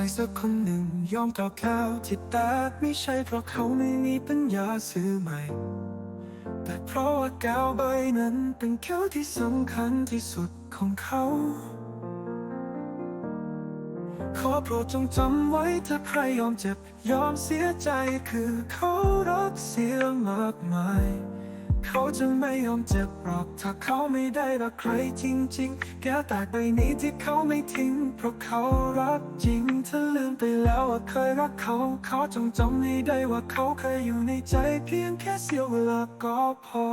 ใครสักคนหนึ่งยอมต่อข้าวที่แตกไม่ใช่เพราะเขาไม่มีปัญญาซื้อใหม่ แต่เพราะว่าแก้วใบนั้นเป็นแก้วที่สำคัญที่สุดของเขา ขอโปรดจงจำไว้ถ้าใครยอมเจ็บ ยอมเสียใจคือเขารักเสียมากมาย เขาจะไม่ยอมเจ็บหรอกถ้าเขาไม่ได้รักใครจริงๆ แก้วแตกใบนี้ที่เขาไม่ทิ้ง เพราะเขารักจริงถ้าลืมไปแล้วว่าเคยรักเขา เขาจงจำให้ได้ว่าเขาเคยอยู่ในใจเพียงแค่เสี้ยวเวลาก็พอ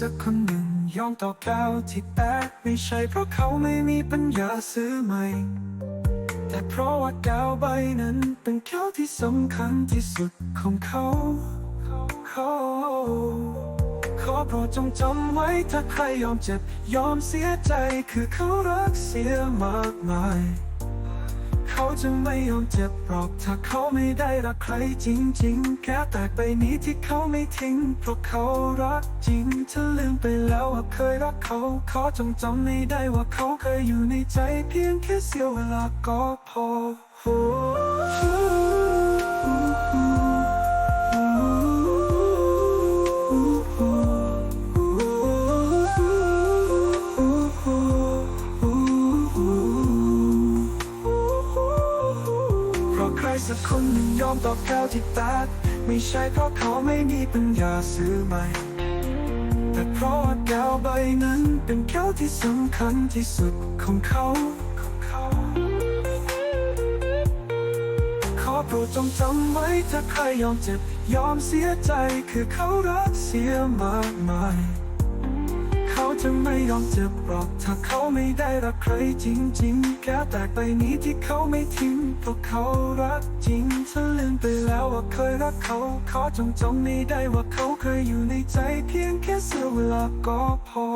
สักคนหนึ่งยอมตอแก้วที่แตกไม่ใช่เพราะเขาไม่มีปัญญาซื้อใหม่ แต่เพราะว่าแก้วใบนั้นเป็นแก้วที่สำคัญที่สุดของเขาเขาขอโปรดจงจำไว้ถ้าใครยอมเจ็บ ยอมเสียใจคือเขารักเสียมากมาย เขาจะไม่ยอมเจ็บหรอก ถ้าเขาไม่ได้รักใครจริง ๆ แค่แตกไปนี้ที่เขาไม่ทิ้ง เพราะเขารักจริงถ้าลืมไปแล้วว่าเคยรักเขาขอจงจำไม่ได้ว่าเขาเคยอยู่ในใจเพียงแค่เสี้ยวเวลาก็พอ สักคนหนึ่งยอมต่อแก้วที่แตกไม่ใช่เพราะเขาไม่มีปัญญาซื้อใหม่ แต่เพราะว่าแก้วใบนั้นเป็นแก้วที่สำคัญที่สุดของเขาของเขาขอโปรดจงจำไว้ถ้าใครยอมเจ็บ ยอมเสียใจคือเขารักเสียมากมาย เขาจะไม่ยอมเจ็บหรอกถ้าเขาไม่ได้รักใครจริงๆแก้วแตกใบนี้ที่เขาไม่ทิ้งเพราะเขารักจริงถ้าลืมไปแล้วว่าเคยรักเขาขอจงจำไม่ได้ว่าเขาเคยอยู่ในใจเพียงแค่เสี้ยวเวลาก็พอ